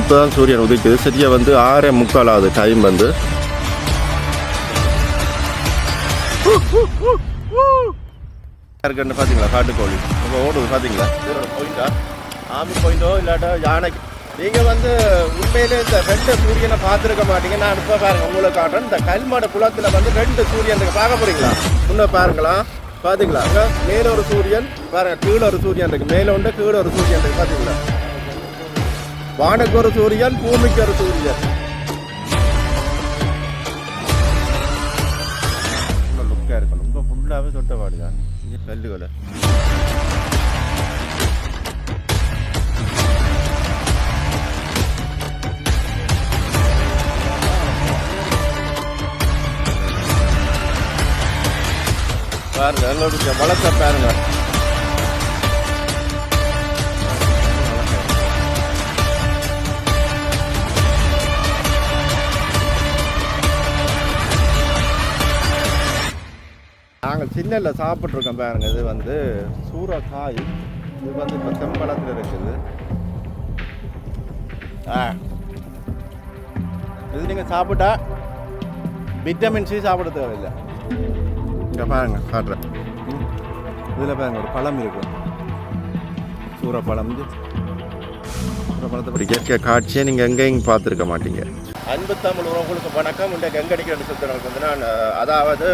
இப்போ தான் சூரியன் உதிக்குது. சரியாக வந்து ஆறே முக்கால் ஆகுது. டைம் வந்து. இருக்குன்னு பார்த்தீங்களா காட்டுக்கோழி. இப்போ ஓடுது பார்த்தீங்களா பாயிண்டா ஆமி பாயிண்டோ இல்லாட்டா யானை நீங்கள் வந்து உண்மையிலே இந்த ரெண்டு சூரியனை பார்த்துருக்க மாட்டீங்க. நான் இப்போ பாருங்க உங்களுக்கு காட்டுறேன். இந்த கல்மாடு குளத்தில் வந்து ரெண்டு சூரியன் பார்க்க போறீங்களா? இன்னும் பாருங்களா. பார்த்தீங்களா மேலே ஒரு சூரியன் பாருங்க கீழே ஒரு சூரியன் இருக்கு. மேலே உண்டு கீழே ஒரு சூரியன் இருக்கு. பார்த்தீங்களா வானுக்கு ஒரு சூரியன் பூமிக்கு ஒரு சூரியன் லுக்காக இருக்கணும். ரொம்ப ஃபுல்லாகவே சொட்ட பாடுதான் இங்கே கல்லுகளை பாருங்க எங்களுடைய வளர்த்த பாருங்க. சின்னல்ல சாப்பிட்ருக்கேன் பாருங்க. இது வந்து சூறக்காய் இது வந்து இப்போ செம்பளத்தில் இருக்குது. ஆ. இது நீங்கள் சாப்பிட்டா விட்டமின் சி சாப்பிட தேவையில்லை. இங்கே பாருங்க காட்டுறேன். இதில் பாருங்க ஒரு பழம் இருக்கும் சூறப்பழம் இது சூறப்பழத்தை இயற்கை காட்சியை நீங்கள் எங்கேயும் பார்த்துருக்க மாட்டீங்க. அன்பு தமிழ் உறவுகளுக்கு வணக்கம். உண்டை கங்கடிக்கிற சுத்தர்களுக்கு வந்து நான் அதாவது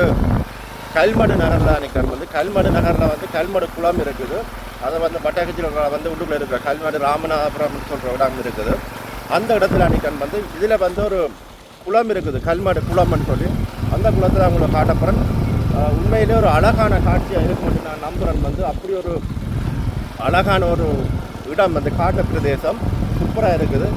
கல்மடு நகரில் நிற்கிறேன் வந்து கல்மடு நகரில் வந்து கல்மடு குளம் இருக்குது. அதை வந்து பட்டாக்கத்தில் வந்து உள்ளுக்குள்ள இருக்கிற கல்மடு ராமநாதபுரம்னு சொல்கிற இடம் இருக்குது. அந்த இடத்துல அன்றைக்கி வந்து இதில் வந்து ஒரு குளம் இருக்குது கல்மடு குளம்னு சொல்லி. அந்த குளத்தில் அவங்களை காட்டப்புறன் உண்மையிலே ஒரு அழகான காட்சியாக இருக்கும்னு நான் நம்புகிறேன் வந்து அப்படி ஒரு அழகான ஒரு இடம் வந்து காட்டு பிரதேசம். சூப்பராக இருக்குது.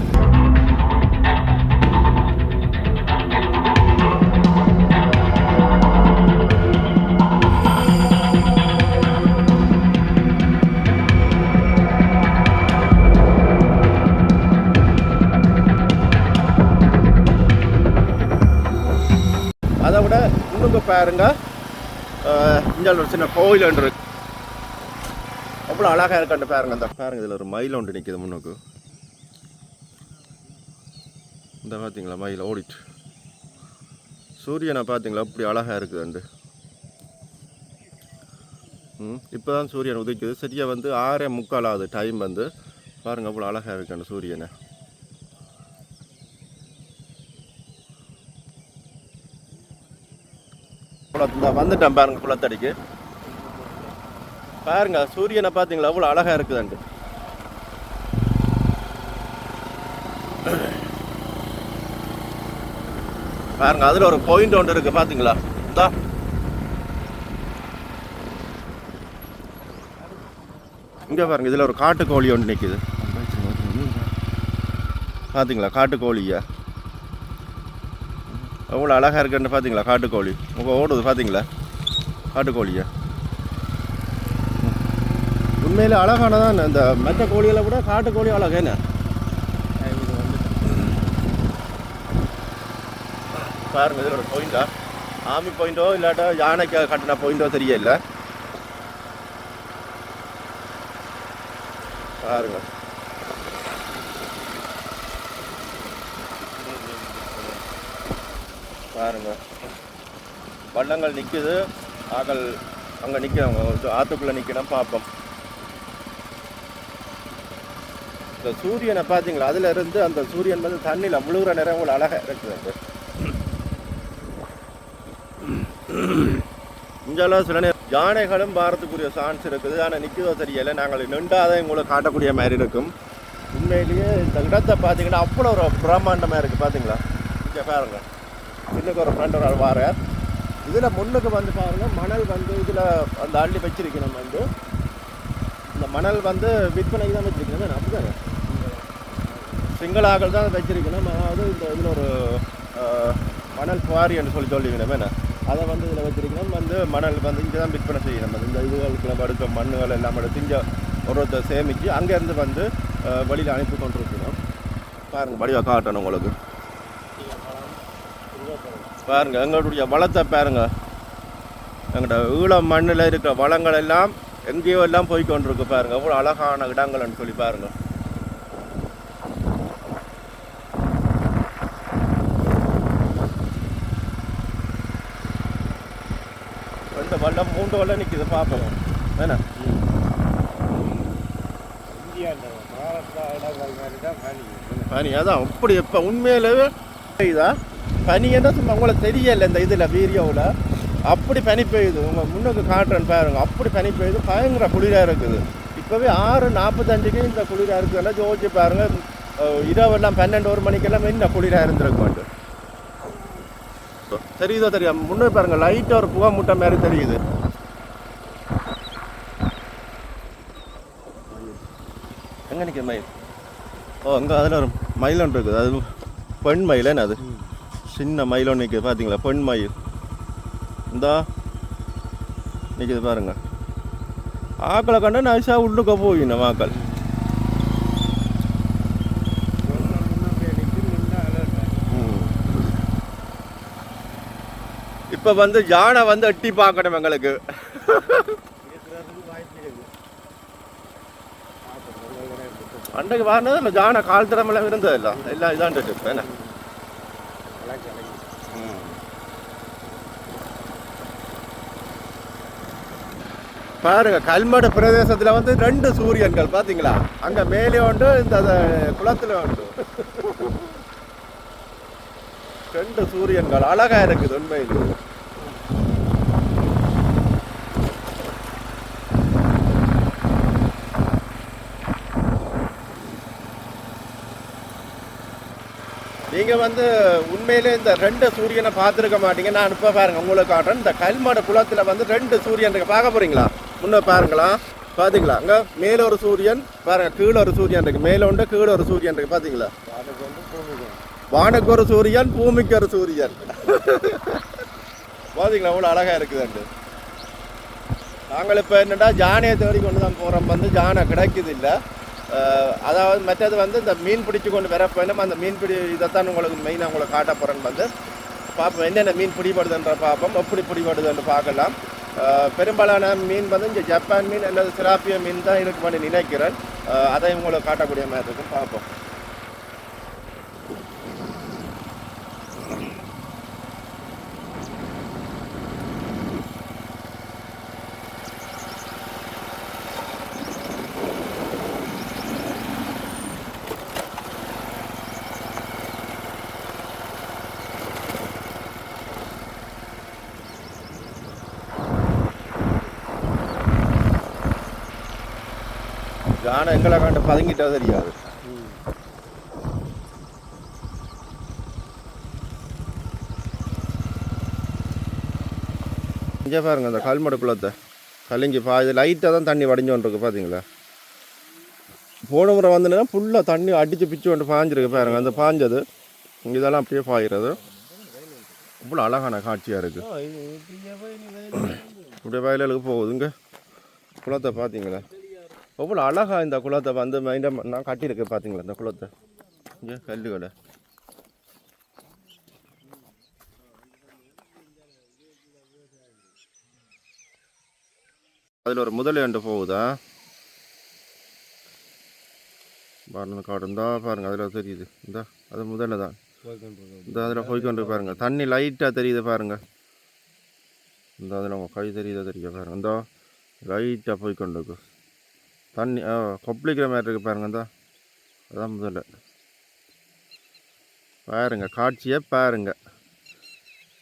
அதை விட இன்னும் பாருங்க இந்த ஒரு சின்ன கோயில் ஒன்று இருக்கு. அவ்வளோ அழகாக இருக்காண்டு பாருங்க அந்த பாருங்க இதில் ஒரு மயில் ஒன்று நிற்கிது முன்னுக்கு. இந்த பார்த்தீங்களா மயில் ஓடிட்டு. சூரியனை பார்த்தீங்களா அப்படி அழகாக இருக்குதுண்டு ம் இப்போ தான் சூரியன் உதிக்குது. சரியாக வந்து ஆறே முக்கால் ஆகுது டைம் வந்து. பாருங்கள் அவ்வளோ அழகாக இருக்கு அந்த சூரியனை. குளத்து- வந்துட்டேன் பாருங்க குளத்தடிக்கு. பாருங்க சூரியனை பார்த்தீங்களா? அவ்வளோ அழகாக இருக்குதுண்டு பாருங்க அதில் ஒரு பாயிண்ட் ஒன்று இருக்கு பார்த்தீங்களா? இந்தா. இங்கே பாருங்க இதில் ஒரு காட்டுக்கோழி ஒன்று நிற்கிது பார்த்தீங்களா காட்டுக்கோழியா? எவ்வளோ அழகாக இருக்குன்னு பார்த்தீங்களா காட்டுக்கோழி. உங்கள் ஓடுது பார்த்தீங்களா காட்டுக்கோழியா. உண்மையில் அழகானதான் இந்த மற்ற கோழிகளை விட காட்டுக்கோழி அழகேன பாருங்க இதில் பாயிண்டா ஆமி பாயிண்டோ இல்லாட்டா யானைக்கு கட்டின பாயிண்டோ தெரியல. பாருங்கள் பாருங்க பள்ளங்கள் நிற்குது ஆகல் அங்கே நிற்கிறவங்க ஆற்றுக்குள்ளே நிற்கணும் பார்ப்போம் இந்த சூரியனை பார்த்தீங்களா அதில் இருந்து அந்த சூரியன் வந்து தண்ணியில் முழுகிற நேரம் உங்களுக்கு அழகாக இருக்குது அது இங்கெல்லாம் சில நேரம் யானைகளும் பாரத்துக்குரிய சான்ஸ் இருக்குது. ஆனால் நிற்கிறதோ தெரியலை. நாங்கள் நின்றாதான் உங்களுக்கு காட்டக்கூடிய மாதிரி இருக்கும். உண்மையிலேயே இந்த இடத்தை பார்த்தீங்கன்னா அவ்வளோ ஒரு பிரம்மாண்டமாக இருக்குது பார்த்தீங்களா இங்கே பாருங்கள் இன்னுக்கு ஒரு ஃப்ரெண்ட் ஒரு ஆள் வாரார். இதில் முன்னுக்கு வந்து பாருங்கள் மணல் வந்து இதில் அந்த அள்ளி வச்சிருக்கணும் வந்து. இந்த மணல் வந்து விற்பனைக்கு தான் வச்சிருக்கணும் அப்படிதானே. சிங்களாக்கள் தான் வச்சிருக்கணும் அதாவது இந்த இதில் ஒரு மணல் குவாரின்னு சொல்லி சொல்லிக்கணும் என்ன? அதை வந்து இதில் வச்சிருக்கணும் வந்து மணல் வந்து இங்கே தான் விற்பனை செய்யணும். இந்த இதுகளுக்கு நம்ம எடுக்க மண்ணுகள் எல்லாம் எடுத்து இங்கே ஒரு ஒருத்தர் சேமித்து அங்கேருந்து வந்து வெளியில் அனுப்பி கொண்டு இருக்கணும் பாருங்க காட்டணும் உங்களுக்கு. பாருங்கள் எங்களுடைய வளத்தை பாருங்கள் எங்களோட ஈழ மண்ணில் இருக்கிற வளங்கள் எல்லாம் எங்கேயோ எல்லாம் போய் கொண்டிருக்கு பாருங்கள் எவ்வளோ அழகான இடங்கள்னு சொல்லி பாருங்கள் ரெண்டு வல்லம் மூன்று வல்லம் நிற்கிது பார்ப்போம் வேணா இந்தியாவில் மகாராஷ்டிரா இடங்கள் தான் பனி அதான் அப்படி எப்போ உண்மையிலவே இதா பனி என்ன சும்மா உங்களுக்கு தெரியல இந்த இதில் வீடியோவில். அப்படி பனி பெய்யுது. உங்கள் முன்னுக்கு காட்டுறேன் பாருங்க. அப்படி பனி பெய்யுது. பயங்கர குளிராக இருக்குது. இப்போவே ஆறு நாற்பத்தஞ்சுக்கு இந்த குளிராக இருக்குதுல்ல ஜோதி பாருங்க. இரவெல்லாம் பன்னெண்டு ஒரு மணிக்கெல்லாம் என்ன குளிராக இருந்திருக்க மாட்டேன் தெரியுதோ தெரியும் முன்னே பாருங்க லைட்டாக ஒரு புகை மூட்டை மாதிரி தெரியுது. எங்கே நிற்க மயில்? ஓ அங்கே அதில் ஒரு மயில் ஒன்று இருக்குது. அது பெண் மயிலேன்னு அது. சின்ன மயில் ஒன்று நிற்குது பார்த்தீங்களா பெண் மயில். இந்தா நிற்கிது பாருங்க. ஆக்களை கண்டு நைஸாக உள்ளுக்க போயின ஆக்கள் இப்போ வந்து யானை வந்து எட்டி பார்க்கணும் எங்களுக்கு. அன்றைக்கு வாங்கினது இல்லை ஜானை கால் திறமெல்லாம் இருந்ததில்லை எல்லாம் இதான்ட்டு என்ன? பாருங்க கல்மடு பிரதேசத்தில் வந்து ரெண்டு சூரியன்கள் பார்த்தீங்களா அங்கே மேலே உண்டு இந்த குளத்தில் குளத்துல உண்டு. ரெண்டு சூரியன்கள் அழகா இருக்குது உண்மையில். நீங்க வந்து உண்மையிலே இந்த ரெண்டு சூரியனை பார்த்துருக்க மாட்டீங்க. நான் இப்போ பாருங்க உங்களுக்கு காட்டுறேன். இந்த கல்மட குளத்துல வந்து ரெண்டு சூரியன் பார்க்க போறீங்களா? முன்ன பாருங்களா பாத்தீங்களா அங்க மேல ஒரு சூரியன் பாருங்க கீழே ஒரு சூரியன் இருக்கு மேல உண்டு கீழே ஒரு சூரியன் இருக்கு பாத்தீங்களா அதுக்கு வந்து வானுக்கு ஒரு சூரியன் பூமிக்கு ஒரு சூரியன் பாத்தீங்களா அவ்வளோ அழகா இருக்குதுண்டு நாங்கள் இப்போ என்னடா ஜானையை தேடி கொண்டு தான் போகிறோம் வந்து ஜானை கிடைக்குது இல்லை அதாவது மற்றது வந்து இந்த மீன் பிடிச்சி கொண்டு வர போயிடும் அந்த மீன் பிடி இதைத்தான் உங்களுக்கு மெயினாக உங்களுக்கு காட்ட போகிறேன்னு வந்து பார்ப்போம் என்னென்ன மீன் பிடிபடுதுன்ற பார்ப்போம் எப்படி பிடிபடுதுன்னு பார்க்கலாம் பெரும்பாலான மீன் வந்து இங்கே ஜப்பான் மீன் அல்லது சிராப்பிய மீன் தான் இருக்குமென்னு நினைக்கிறேன். அதை உங்களுக்கு காட்டக்கூடிய மாதிரி இருக்கும். பார்ப்போம். ஜானை எங்களை கண்டு பதுங்கிட்டா தெரியாது. இங்கே பாருங்க அந்த கல்மடு குளத்தை. கலிங்கி பா இது லைட்டாக தான் தண்ணி வடிஞ்சோன்றிருக்கு பார்த்தீங்களா போன முறை வந்துன்னா ஃபுல்லாக தண்ணி அடித்து பிச்சு கொண்டு பாஞ்சிருக்கு பாருங்க அந்த பாஞ்சது. இதெல்லாம் அப்படியே பாயிறது. இவ்வளோ அழகான காட்சியாக இருக்குது இப்படியே வயலுக்கு போகுதுங்க குளத்தை பார்த்தீங்களா எவ்வளோ அழகாக இந்த குளத்தை வந்து மைண்டம் நான் கட்டியிருக்கேன் பார்த்தீங்களா இந்த குளத்தை? இங்கே கல்லுகளை. அதில் ஒரு முதலையாண்டு போகுதா? பாருங்க காடு. இருந்தா பாருங்க அதில் தெரியுது. இந்த அது முதல்ல தான். இந்த அதில் போய்க்கொண்டு பாருங்க. தண்ணி லைட்டாக தெரியுது பாருங்க. இந்த அதில் உங்கள் கை தெரியுதா தெரியுது பாருங்க. இந்த லைட்டாக போய்க்கொண்டு இருக்கும் தண்ணி ஆ கொப்பளிக்கிற மாதிரி இருக்குது பாருங்க இந்த. அதான் முதல்ல. பாருங்க காட்சியை பாருங்க.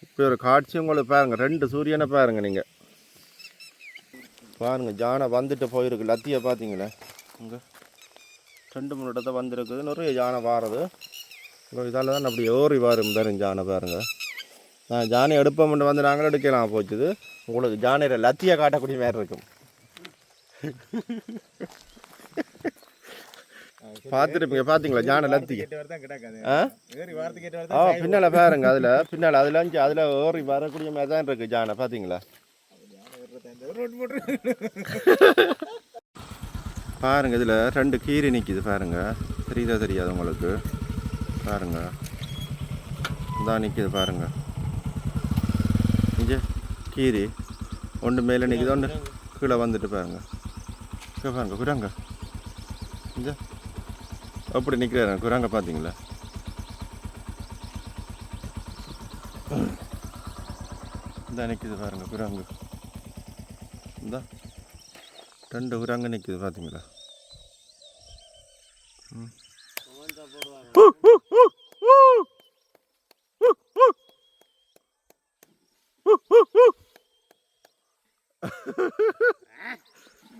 இப்போ ஒரு காட்சி உங்களுக்கு பாருங்கள் ரெண்டு சூரியனை பாருங்க நீங்கள் பாருங்கள் ஜானை வந்துட்டு போயிருக்கு லத்தியை பார்த்தீங்களே? இங்கே. ரெண்டு மூணு இடத்த வந்திருக்குது நிறைய யானை வாரது. இதால் தான் அப்படி ஏறி வாரும் பாருங்க ஜானை பாருங்கள் நான் ஜானை எடுப்போம்னு வந்து நாங்களும் எடுக்கலாம் போச்சுது. உங்களுக்கு ஜானையில் லத்தியை காட்டக்கூடிய மாதிரி இருக்கும். பார்த்துருப்பீங்க பார்த்தீங்களா ஜானை லத்தி ஆ? ஆ பின்னால் பாருங்க அதில். பின்னால் அதில் அஞ்சு அதில் ஏறி வரக்கூடிய மாதிரி தான் இருக்குது ஜானை பார்த்தீங்களா பாருங்க இதில் ரெண்டு கீரி நிற்கிது பாருங்க. தெரியுதா தெரியாது உங்களுக்கு? பாருங்க. இதான் நிற்கிது பாருங்க. இங்கே கீரி. ஒன்று மேலே நிற்கிது ஒன்று கீழே வந்துட்டு பாருங்க. இங்கே பாருங்க குரங்க. இங்கே அப்படி நிற்கிறாரு குரங்க பார்த்தீங்களா? இந்த நிற்கிது பாருங்க குரங்கு. இந்த. ரெண்டு ஊர் அங்கே நிற்குது பார்த்தீங்களா? ம்.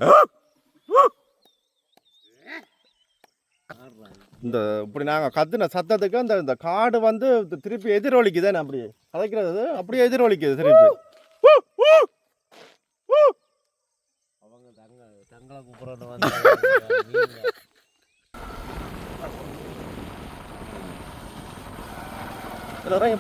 இந்த இப்படி நாங்கள் கத்துன சத்தத்துக்கு அந்த இந்த காடு வந்து திருப்பி எதிரொலிக்குதானே அப்படி கதைக்கிறது அப்படியே எதிரொலிக்குது திருப்பி. அவங்க தங்க தங்களை கூப்பிட்றோன்னு வந்து இறங்கி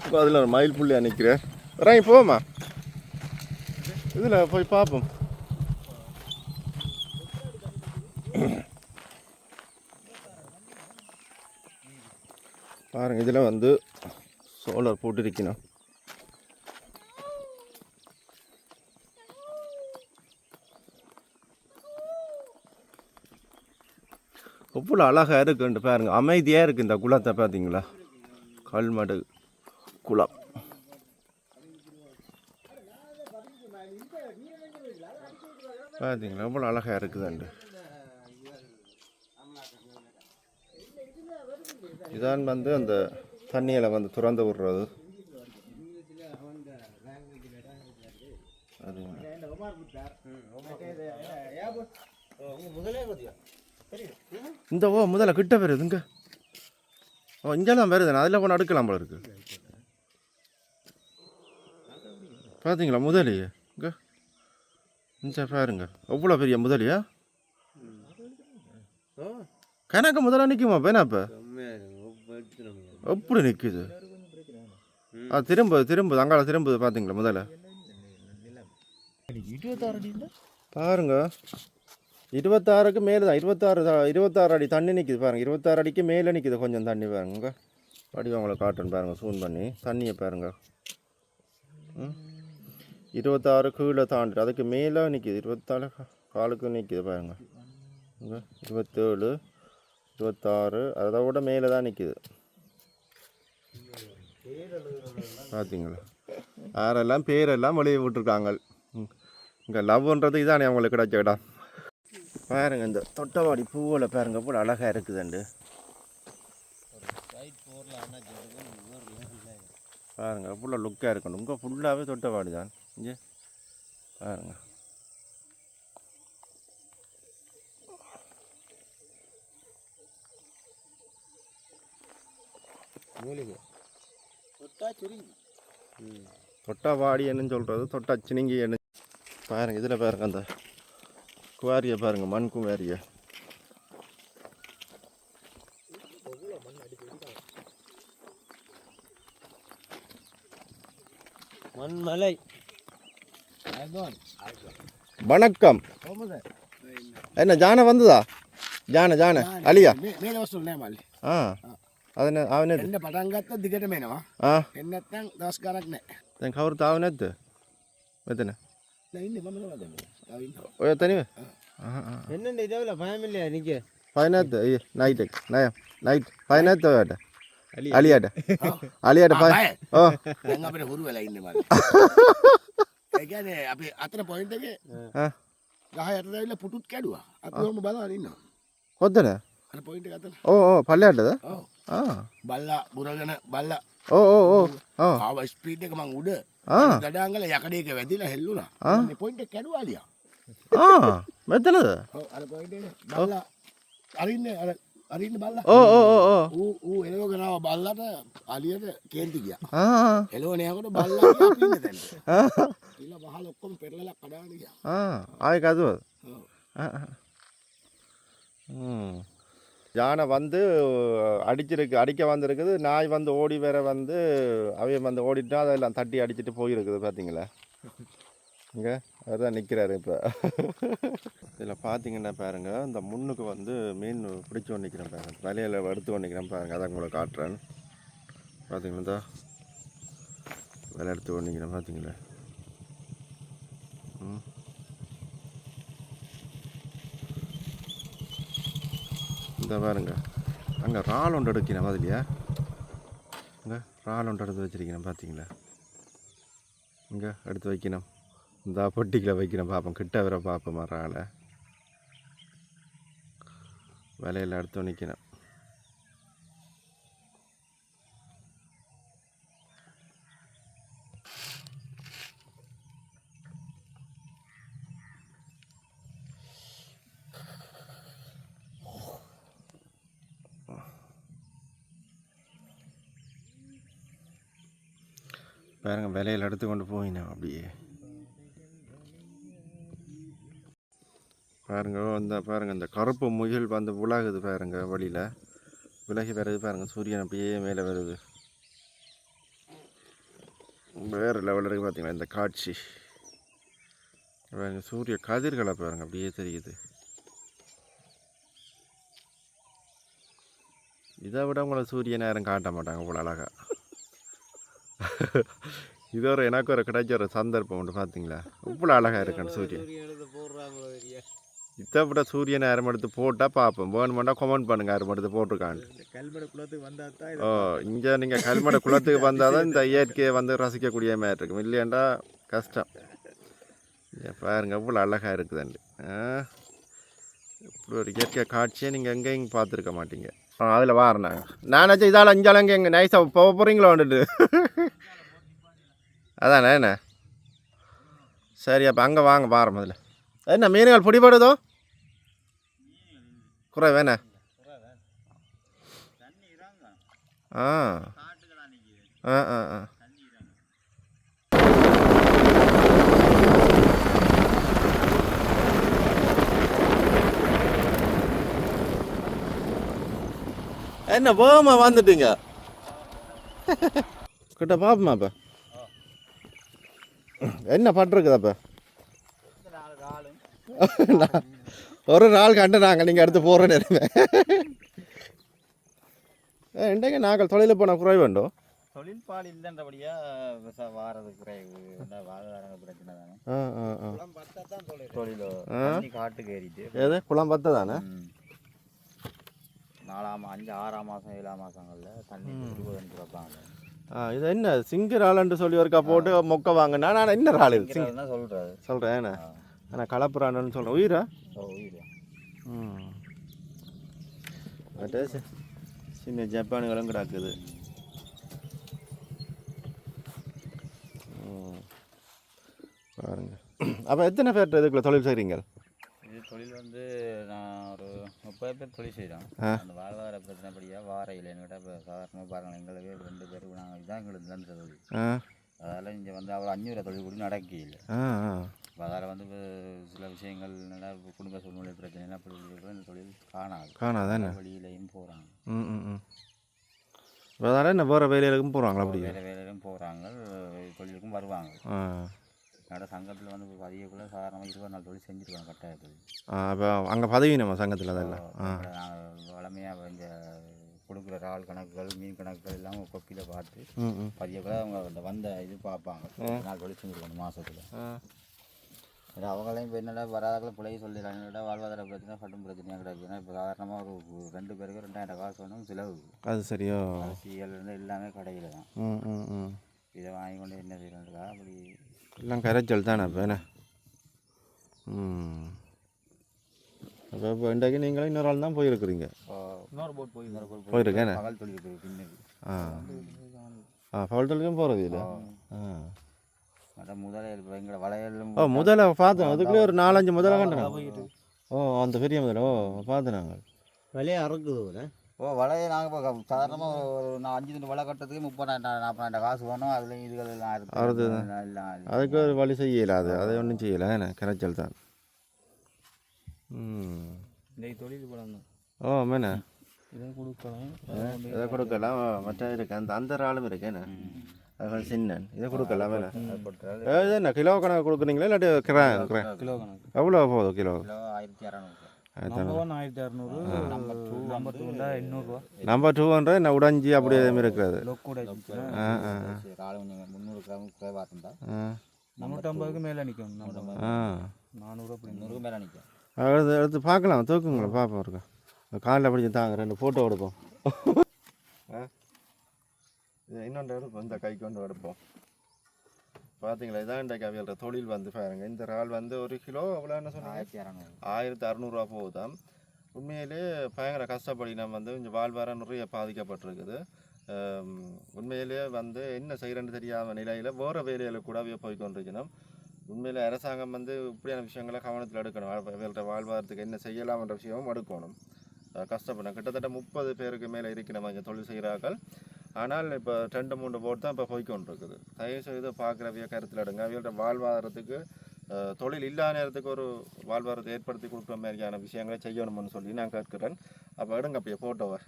இப்போ அதில் ஒரு மயில் புள்ளியா நிற்கிறேன் இறங்கி போமா இதில் போய் பார்ப்போம் பாருங்க இதில் வந்து சோலார் போட்டிருக்கணும். எவ்வளோ அழகாக இருக்குன்ட்டு பாருங்க. அமைதியாக இருக்குது இந்த குளத்தை பார்த்தீங்களா? கல்மடு குளம். பார்த்தீங்களா? எவ்வளோ அழகாக இருக்குதுண்டு இதான் வந்து அந்த தண்ணியில் வந்து துறந்து விடுறது. அதுங்க இந்த ஓ முதல்ல கிட்ட வருதுங்க ஓ இங்கெல்லாம் வருதுண்ணா அதில் போன அடுக்கலாம் போல இருக்கு. பார்த்தீங்களா முதலியே? இங்க. இந்த பாருங்க எவ்வளோ பெரிய முதலியா? கணக்கு முதல்ல நிற்குமா பேனா இப்போ எப்படி நிற்குது ஆ திரும்ப திரும்ப அங்கால திரும்புது பார்த்தீங்களா முதல்ல? இருபத்தாறு அடி பாருங்க. இருபத்தாறுக்கு மேலே தான் இருபத்தாறு தான் இருபத்தாறு அடி தண்ணி நிற்கிது பாருங்கள் இருபத்தாறு அடிக்கு மேலே நிற்கிது கொஞ்சம் தண்ணி பாருங்க. வடி உங்களை காட்டுன்னு பாருங்கள் சூன் பண்ணி. தண்ணியை பாருங்க. ம்? இருபத்தாறு கீழே தாண்டி அதுக்கு மேலே நிற்கிது இருபத்தாறு காலுக்கு நிற்கிது பாருங்கள் இருபத்தேழு இருபத்தாறு அதை விட மேலே தான் நிற்கிது பார்த்தீங்களா யாரெல்லாம் பேரெல்லாம் வெளியே விட்டுருக்காங்க. இங்கே லவ்ன்றது இதானே அவங்களுக்கு கிடைச்ச இடம் பாருங்க இந்த தொட்டவாடி பூவில் பாருங்க போல அழகாக இருக்குதுண்டு. பாருங்க ஃபுல்லாக லுக்காக இருக்கணும். இங்கே ஃபுல்லாகவே தொட்டவாடி தான். இங்கே பாருங்க. மூலிகை. தொட்டா சுருங்கி ம். தொட்டவாடி என்னன்னு சொல்கிறது தொட்டா சினிங்கி என்ன பாருங்க இதில் பாருங்க அந்த குவாரியை பாருங்க மண் குவாரியை. மண்மலை. வணக்கம். என்ன ஜான வந்ததா? ஜான ஜான. அலியா මේ අදන ආව නැද්ද? එන්න පටන් ගත්තා දිගටම එනවා. ආ. එන්න නැත්නම් දවස් ගණක් නැහැ. දැන් කවුරුත් ආව නැද්ද? මෙතන. නෑ ඉන්නේ මම නෑ දැන්. ආව ඉන්නවා. ඔය තනියම? ආ ආ. එන්නනේ ඉදවල ෆැමිලි එක නිකේ. ෆයින් නැද්ද? අයිය අලියට. අලියට ෆයින්. ඔව්. හුරු වෙලා ඒ කියන්නේ අතන පොයින්ට් එකේ පුටුත් කැඩුවා. අපි ඔහොම බලන් ඉන්නවා. කොද්දද? අර බල්ලා පුරගෙන බල්ලා. ඕ ආව ස්පීට් එක මං උඩ. දඩාංගල යකඩේක වැදිලා හෙල්ලුණා. පොයින්ට කැඩවාලිය මෙතනද බල්ලා අරින්න අර අරින්න බල්ලා. ඕ ඌ එලෝ ගෙනාව බල්ලට අලියට කේන්ති ගිය. එලෝ නයකට බල්ල ඉල බහල ඔක්කොම පෙරලලා කඩාන ගිය. ආය කදුව யானை வந்து அடிச்சிருக்கு அடிக்க வந்திருக்குது. நாய் வந்து ஓடி வேற வந்து அவன் வந்து ஓடிட்டா அதெல்லாம் தட்டி அடிச்சிட்டு போயிருக்குது பார்த்தீங்களா இங்கே அவர் நிற்கிறாரு இப்போ. இதில் பார்த்தீங்கன்னா பாருங்க இந்த முன்னுக்கு வந்து மீன் பிடிச்சி கொண்டு நிற்கிறேன் பாருங்க. வலையில் எடுத்து கொண்டு நிற்கிறேன் பாருங்க. அதை உங்களை காட்டுறேன். பார்த்தீங்களா இதோ வலை எடுத்து கொண்டு நிற்கிறேன் பார்த்தீங்களா ம். இந்த பாருங்க. அங்கே இறால் ஒன்று எடுக்கிறேன் மாதிரியா? இங்கே இறால் ஒன்று எடுத்து வச்சுருக்கணும் பார்த்தீங்களா இங்கே எடுத்து வைக்கணும். இந்த பொட்டிக்கில் வைக்கணும் பார்ப்போம் கிட்ட வர பார்ப்போம் ராலை. வலையில் எடுத்து நிற்கணும் பாருங்க விலையில் எடுத்து கொண்டு போயினேன் அப்படியே. பாருங்க இந்த பாருங்கள் இந்த கருப்பு முகில் வந்து உலாகுது பாருங்க வழியில். விலகி வருது பாருங்க சூரியன் அப்படியே மேலே வருது. வேறு லெவலில் இருக்குது பார்த்தீங்களா இந்த காட்சி. பாருங்க சூரிய கதிர்களை பாருங்க அப்படியே தெரியுது. இதை விட உங்களை சூரிய நேரம் காட்ட மாட்டாங்க இவ்வளோ அழகாக இது ஒரு எனக்கு ஒரு கிடைச்ச ஒரு சந்தர்ப்பம் உண்டு பார்த்தீங்களா இவ்வளோ அழகாக இருக்கணும் சூரியன். இதை விட சூரியன் நேரம் எடுத்து போட்டால் பார்ப்போம் வேணுமெண்டா கமெண்ட் பண்ணுங்க யாரும் எடுத்து போட்டிருக்கான்னு. கல்மட குளத்துக்கு வந்தா தான் ஓ இங்கே நீங்கள் கல்மட குளத்துக்கு வந்தால் தான் இந்த இயற்கையை வந்து ரசிக்கக்கூடிய மாதிரி இருக்கும். இல்லையாண்டா கஷ்டம். பாருங்க இவ்வளோ அழகாக இருக்குதுண்டு. ஆ? இப்படி ஒரு இயற்கை காட்சியை நீங்கள் எங்கேயும் பார்த்துருக்க மாட்டீங்க. ஆ அதில் வாரணாங்க நானாச்சும் இதால் அஞ்சாலங்க எங்கே நைஸாக போக போகிறீங்களோ வந்துட்டு அதானே என்ன? சரி அப்போ அங்கே வாங்க பாரு முதல்ல. என்ன மீன்கள் பிடிபடுதோ? குறை வேணா ஆ. ஆ ஆ ஆ. என்ன போமா வந்துட்டீங்க? கிட்ட பாப்போமா இப்போ என்ன பட்டிருக்குது அப்ப? ஒரு நாள் கண்டு நாங்கள் நீங்கள் அடுத்து போகிற நேரமே இன்றைக்கு நாங்கள் தொழில் போன குறை வேண்டும் தொழில்பாடு இல்லைன்றபடியா விவசாயம் வாரது குறைவு வாழ்வாதார பிரச்சனை தானே? தொழில். தொழில்? காட்டுக்கு ஏறிட்டு ஏது குளம் பத்த தானே. நாலாம் அஞ்சு ஆறாம் மாதம் ஏழாம் மாதங்கள்ல தண்ணி ஆ இது என்ன சிங்கர் ஆளுன்னு சொல்லி ஒருக்கா போட்டு மொக்க வாங்கினா நான் என்ன ஆள் இது சிங்க தான் சொல்கிறது சொல்கிறேன் என்ன? நான் கலப்புறான்னு சொல்கிறேன் உயிரா? உயிர்? ம். சின்ன ஜப்பானுகளும் கிடக்குது. பாருங்க. அப்போ எத்தனை பேர் இதுக்குள்ள தொழில் செய்கிறீங்க இது தொழில் வந்து நான் ஒரு முப்பது பேர் தொழில் செய்கிறோம். அந்த வாழ்வாதார பிரச்சனைப்படியா வார இல்லைன்னு இப்போ சாதாரணமாக பாருங்கள் எங்களுக்கு ரெண்டு பேர் நாங்கள் இதான் எங்களுக்கு நிரந்தர தொழில். அதால் இங்கே வந்து அவ்வளோ அஞ்சூறு தொழில் கூட நடக்கையில் ஆ ஆ. அதால் வந்து இப்ப சில விஷயங்கள் நல்லா இப்ப குடும்ப சூழ்நிலை பிரச்சனைலாம் அப்படி இந்த தொழில் காணாது. காணாதானே? வெளியிலையும் போகிறாங்க அதனால் என்ன வேறு வேலைகளுக்கும் போகிறாங்களா அப்படி வேலை வேலையிலும் போகிறாங்க தொழிலுக்கும் வருவாங்க. என்னோட சங்கத்தில் வந்து இப்போ அதிகக்குள்ள சாதாரணமாக இருபது நாள் தொழில் செஞ்சுருக்காங்க கட்டாய தொழில் ஆ அப்போ அங்கே பதவி நம்ம சங்கத்தில் அதெல்லாம் வளமையாக இந்த கொடுக்குற இறால் கணக்குகள் மீன் கணக்குகள் எல்லாம் கொப்பியில் பார்த்து பதியக்குள்ள அவங்க அந்த வந்த இது பார்ப்பாங்க. நாள் தொழில் செஞ்சுருக்காங்க மாதத்தில் அவங்களையும் இப்போ என்னடா வராதாக்களை பிள்ளைய சொல்லிடுறாங்க. என்னடா வாழ்வாதார பிரச்சனை கட்டும் பிரச்சனையாக கிடக்கு ஏன்னா இப்போ சாதாரணமாக ஒரு ரெண்டு பேருக்கு ரெண்டாயிரம் காசு வேணும் செலவு. அது சரியோ? அரிசியிலேருந்து எல்லாமே கடையில் தான். இதை வாங்கி கொண்டு என்ன செய்யறதுக்கா? அப்படி எல்லாம் கரைச்சல் தானே அப்போ என்ன? ம். அப்போ இப்போ இன்றைக்கு நீங்களும் இன்னொரு ஆள் தான் போயிருக்கிறீங்க. இன்னொரு போட் போய் இன்னொரு போட் போயிருக்கேனே? பகல் தொழில் போய் பின்னுக்கு ஆ. ஆ ஃபவுல் தொழிலும் போகிறது இல்லை ஆ. ஓ முதல்ல பார்த்தோம் அதுக்குள்ளே ஒரு நாலஞ்சு முதல்ல கண்டோம் ஓ அந்த பெரிய முதல்ல ஓ பார்த்தோம் நாங்கள். விலையை அறுக்குது ஓ வலையை நாங்கள் இப்போ சாதாரணமாக ஒரு நான் அஞ்சு துண்டு வலை கட்டுறதுக்கு முப்பதாயிரம் நாற்பதாயிரம் காசு வேணும். அதுலேயும் இதுகள் எல்லாம் அதுக்கு ஒரு வழி செய்யல அது. அதை ஒன்றும் செய்யலை. என்ன? கரைச்சல் தான். தொழில் ஓ மேனே இதை கொடுக்கணும் இதை கொடுக்கலாம். மற்ற இருக்கு. அந்த அந்த ஆளும் இருக்கு. என்ன? அது சின்ன இதை கொடுக்கலாம். என்ன? கிலோ கணக்கு கொடுக்குறீங்களா? இல்லாட்டி கிலோ கணக்கு. எவ்வளோ போகுது கிலோ? கிலோ ஆயிரத்தி இரநூறு ஆயிரத்தி அறநூறு நம்பர் டூ நம்பர் டூ எண்ணூறுரூவா நம்பர் டூ ஹண்ட்ரட் என்ன உடஞ்சி அப்படி எதுவும் இருக்கிறது முந்நூறு கிராம் குறைவாக இருந்தால் முந்நூற்றம்பதுக்கு மேலே நிற்கும் நானூறு அப்படி முந்நூறுக்கு மேலே நிற்கும் எடுத்து எடுத்து பார்க்கலாம் தூக்குங்களேன் பார்ப்போம் இருக்கா காலில் பிடிச்சி தாங்க ரெண்டு ஃபோட்டோ எடுப்போம். ஆ? இது இன்னொன்று எடுப்போம் இந்த கை கொண்டு எடுப்போம். பார்த்தீங்களா இதான் இன்றைக்கு அவியல்ற தொழில் வந்து பாருங்க. இந்த இறால் வந்து ஒரு கிலோ எவ்வளோ என்ன சொன்னீங்க? ஆயிரத்தி அறநூறுவா போகுதாம். உண்மையிலே பயங்கர கஷ்டப்படி நம்ம வந்து கொஞ்சம் வாழ்வாரம் நிறைய பாதிக்கப்பட்டிருக்குது. உண்மையிலே வந்து என்ன செய்கிறேன்னு தெரியாத நிலையில் வேறு வேலையில் கூடவே போய் கொண்டிருக்கணும். உண்மையிலே அரசாங்கம் வந்து இப்படியான விஷயங்களை கவனத்தில் எடுக்கணும். இவர்கள்ட்ட வாழ்வாரத்துக்கு என்ன செய்யலாம்ன்ற விஷயமும் எடுக்கணும். கஷ்டப்படணும். கிட்டத்தட்ட முப்பது பேருக்கு மேலே இருக்கிற இங்கே தொழில் செய்கிறார்கள். ஆனால் இப்போ ரெண்டு மூணு போட் தான் இப்போ போய்க்கொண்டிருக்குது. தயவு செய்து பார்க்குறவிய கருத்தில் எடுங்க. அவியல்ட்ட வாழ்வாதாரத்துக்கு தொழில் இல்லாத நேரத்துக்கு ஒரு வாழ்வாதாரத்தை ஏற்படுத்தி கொடுக்குற மாதிரியான விஷயங்களை செய்யணும்னு சொல்லி நான் கேட்கிறேன். அப்போ எடுங்க அப்படியே போட்டோவை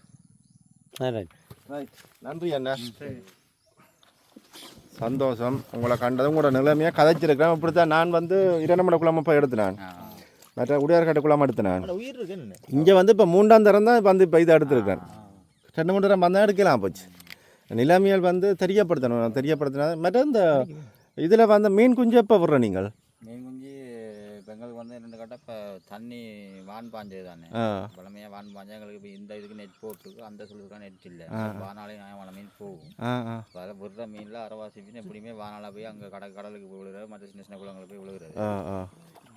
நன்றி அண்ணா. சந்தோஷம். உங்களை கண்டதும் உங்களோட நிலைமையாக கதைச்சிருக்கிறேன். இப்படி தான் நான் வந்து இரண்டமட குளம் போய் எடுத்தினேன். மற்ற உடையார்கட்ட குளம் எடுத்தினேன். இங்கே வந்து இப்போ மூன்றாம் தரம் தான் வந்து இப்போ இதை எடுத்திருக்கேன். ரெண்டு மூணு தரம் வந்தால் எடுக்கலாம் போச்சு. நிலைமைகள் வந்து தெரியப்படுத்தணும். தெரியப்படுத்தினா மற்ற இந்த இதில் வந்து மீன் குஞ்சு எப்போ விடுற நீங்கள்? மீன் குஞ்சு இப்போ எங்களுக்கு வந்து ரெண்டு கட்ட இப்போ தண்ணி வான் பாஞ்சது தானே பழமையாக வான் பாஞ்சா எங்களுக்கு இப்போ இந்த இதுக்கு நெட் போட்டுருக்கு. அந்த சொல்லுக்கு நெட் இல்லை. வானாலே நியாயமான மீன் போகும். அதில் விடுற மீனில் அரைவாசி மீன் எப்படியுமே வானால போய் அங்கே கடல் கடலுக்கு போய் விழுகிறது மற்ற சின்ன சின்ன குளங்களுக்கு போய் விழுகிறது.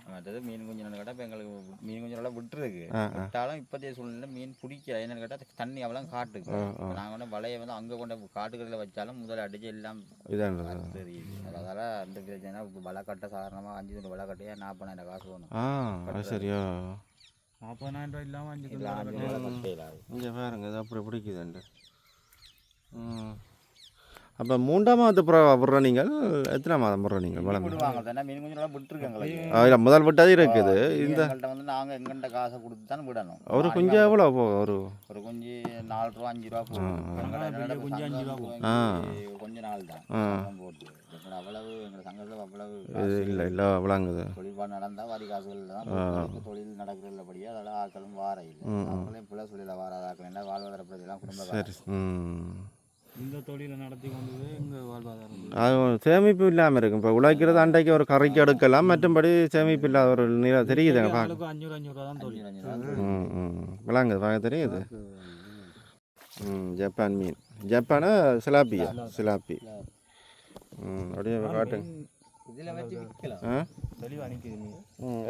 மற்றது மீன் குஞ்சு என்னென்னு கேட்டால் இப்போ எங்களுக்கு மீன் குஞ்சு நல்லா விட்டுருக்கு. விட்டாலும் இப்போதைய சூழ்நிலை மீன் பிடிக்கல. என்னென்னு கேட்டால் தண்ணி அவ்வளோ காட்டுக்கு. நாங்கள் வந்து வலையை வந்து அங்கே கொண்டு காட்டுக்கடையில் வச்சாலும் முதல்ல அடிச்சு எல்லாம் இதான். தெரியுது. அதால் அந்த பிரச்சனை வலை கட்ட சாதாரணமாக அஞ்சு துண்டு வலை கட்டையே நாற்பதாயிரம் காசு வேணும். சரியா. நாற்பதாயிரம் ரூபாய் இல்லாமல் அஞ்சு இங்கே பாருங்க இது அப்படி பிடிக்குதுண்டு. ம். அப்போ மூன்றாம் மாதத்து பிறகு விடுற நீங்கள் எத்தனை மாதம் விடுற நீங்கள்? வளம் இல்லை முதல் விட்டது இருக்குது. இந்த வந்து நாங்கள் எங்கள்கிட்ட காசை கொடுத்து தான் விடணும். ஒரு குஞ்சு எவ்வளோ போகும் ஒரு? ஒரு குஞ்சு நாலு ரூபா அஞ்சு ரூபா போகும் குஞ்சு அஞ்சு ரூபா போகும். கொஞ்ச நாள் தான். போட்டு. அவ்வளவு எங்கள் சங்கத்தில் அவ்வளவு இது இல்லை இல்லை விளங்குது. தொழில்பாடு நடந்தால் வரி காசுகள் தான் தொழில் நடக்கிறபடியே அதோட ஆக்களும் வார இல்லை. அவங்களையும் பிள்ளை சொல்லியில் வாராத ஆக்கள் என்ன வாழ்வாதார பிரச்சனை குடும்ப சரி ம். இந்த தொழிலை நடத்தி கொண்டு எங்கள் வாழ்வாதாரம்? அது சேமிப்பு இல்லாமல் இருக்கும். இப்போ உழைக்கிறது அன்றைக்கு ஒரு கரைக்கு எடுக்கலாம். மற்றும்படி சேமிப்பு இல்லாத ஒரு நிலை தெரியுதுங்க அஞ்சூறு தான் தொழில். ம் ம். விளங்குது பார்க்க தெரியுது. ம் ஜப்பான் மீன். ஜப்பானா சிலாப்பியா? சிலாப்பி. ம் அப்படியே காட்டுங்க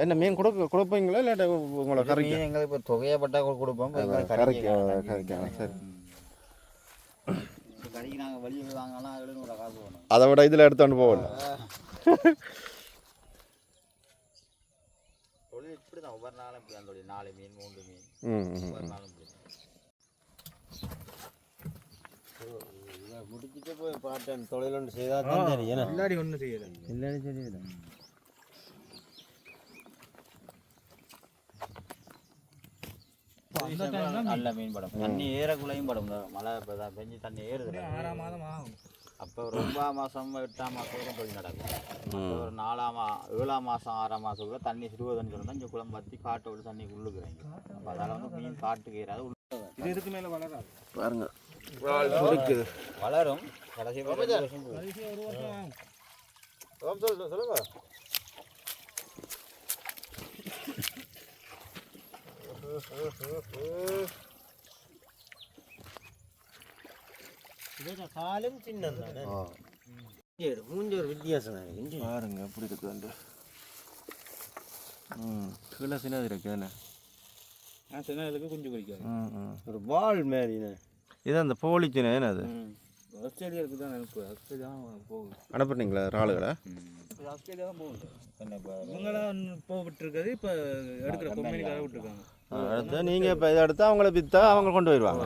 என்ன மீன் கொடுக்க கொடுப்பீங்களா இல்லாட்ட உங்களை கரைக்க எங்களுக்கு இப்போ தொகையப்பட்டா கொடுப்போம். இப்ப எங்களுக்கு கரைக்க கறிக்கு கரைக்க சரி. கறிக்கு நாங்கள் வெளியே போய் வாங்கினாலும் அதில் நூறு காசு வேணும். அதை விட இதில் எடுத்துகிட்டு போகல தொழில் இப்படி தான் ஒவ்வொரு நாளும் இப்படி தான் தொழில். நாலு மீன் மூன்று மீன். ஒவ்வொரு நாளும் இப்படி முடிச்சுட்டு போய் பார்த்தேன் தொழில் ஒன்று செய்தால் தான் தெரியும் இல்லாடி ஒன்றும் செய்யலை. இல்லைன்னு தெரியல அந்த டைம் தான் நல்ல மீன் படம். தண்ணி ஏறக்குள்ளையும் படம். மழை இப்போ தான் பெஞ்சு தண்ணி ஏறுது ஆறாம் மாதம் ஆகும். அப்போ ஒரு ஒன்பதாம் மாதம் எட்டாம் மாதம் வரைக்கும் தொழில் நடக்கும். ஒரு நாலாம் ஏழாம் மாதம் ஆறாம் மாதம் கூட தண்ணி சிறுவதன்னு சொன்னால் இங்கே குளம் பற்றி காட்டை விட்டு தண்ணி உள்ளுக்குறாங்க அப்போ அதால் வந்து மீன் காட்டுக்கு ஏறாது உள்ள இது இதுக்கு மேலே வளராது. பாருங்க. வளரும். கடைசி வரைக்கும் ரெண்டு வருஷம் போகும். கடைசி ஒரு வருஷம் ஆகும் சொல்லுங்க சொல்லுங்க இதோட காலும் சின்னம் தானே மூஞ்சி ஒரு வித்தியாசம் தான் இருக்கு பாருங்க எப்படி இருக்கு வந்து ம் கீழே சின்னது இருக்கு நான் சின்னதுக்கு குஞ்சு குடிக்காது ஒரு பால் மாதிரிண்ணே இது அந்த போலிச்சின என்ன அது ஆஸ்திரேலியாவுக்கு தான் எனக்கு ஆஸ்திரேலியா தான் போகுது. அனுப்புனீங்களா இது ஆஸ்திரேலியா தான் போகுது. இவங்களாம் இப்போ விட்டுருக்காது இப்போ எடுக்கிற கம்பெனிக்காக விட்டுருக்காங்க. அடுத்து நீங்கள் இப்போ இதை எடுத்து அவங்கள விற்றா அவங்க கொண்டு போயிடுவாங்க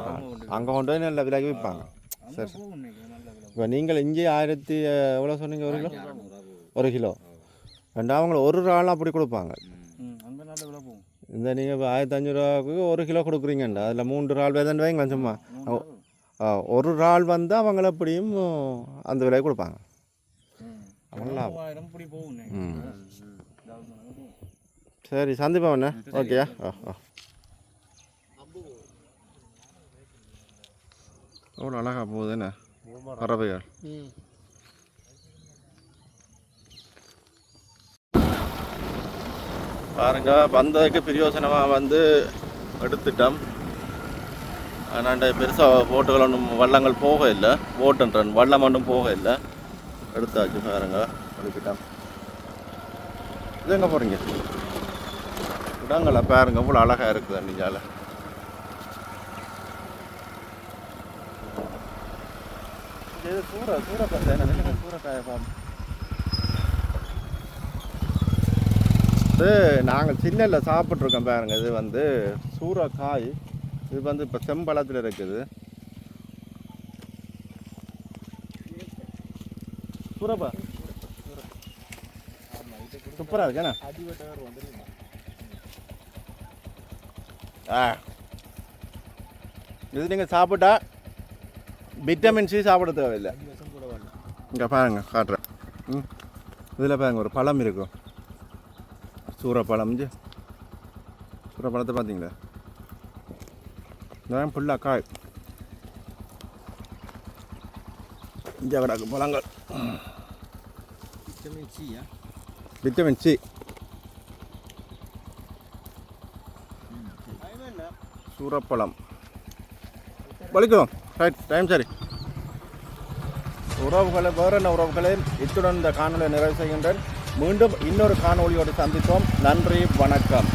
அங்கே கொண்டு போய் நல்ல விலைக்கு விற்பாங்க. விலை. இப்போ நீங்கள் இங்கே ஆயிரத்தி எவ்வளோ சொன்னீங்க ஒரு கிலோ? ஒரு கிலோ. ரெண்டு அவங்கள ஒரு இறாலும் அப்படி கொடுப்பாங்க. இந்த நீங்கள் இப்போ ஆயிரத்தி அஞ்சூறுவாவுக்கு ஒரு கிலோ கொடுக்குறீங்கண்டா. அதில் மூன்று இறால் வேதன் வைங்களேன் சும்மா. ஒரு இறால் வந்து அவங்கள எப்படியும் அந்த விலையை கொடுப்பாங்க. அவ்வளோ. சரி சந்திப்போம் என்ன? ஓகேயா? ஆ ஆ. எவ்வளோ அழகா போகுது என்ன? பறவைகள். பாருங்க வந்ததுக்கு பிரயோசனமாக வந்து எடுத்துட்டோம். அண்ணாண்ட பெருசாக போட்டுகள் ஒன்றும் வள்ளங்கள் போக இல்லை போட்டுன்றன் வள்ளம் ஒன்றும் போக இல்லை எடுத்தாச்சு பாருங்க எடுக்கிட்டோம் இது எங்கே போகிறீங்க இடங்களை பாருங்க இவ்வளோ அழகாக இருக்குது அன்றைக்கால இது சூற சூற பார்த்தேன் சூறக்காய பாம்பு இது நாங்கள் சின்னல சாப்பிட்ருக்கோம் பாருங்க இது வந்து சூறக்காய். இது வந்து இப்போ செம்பழத்தில் இருக்குது. சூறப்பா சூப்பராக இருக்கேண்ணா ஆ. இது நீங்கள் சாப்பிட்டா விட்டமின் சி சாப்பிட தேவையில்லை. இங்கே பாருங்க காட்டுறேன். ம். இதில் பாருங்க ஒரு பழம் இருக்கும். சூறப்பழம் சூறப்பழத்தை பார்த்தீங்களா? இதான் ஃபுல்லாக காய் இங்கே கிடக்கு பழங்கள் விட்டமின் சியா விட்டமின் சி சூறப்பழம் வலிக்கிறோம் ரைட் டைம் சரி உறவுகளை வேறு என்ன உறவுகளே இத்துடன் இந்த காணொலியை நிறைவு செய்கின்றேன் மீண்டும் இன்னொரு காணொளியோடு சந்திப்போம் நன்றி வணக்கம்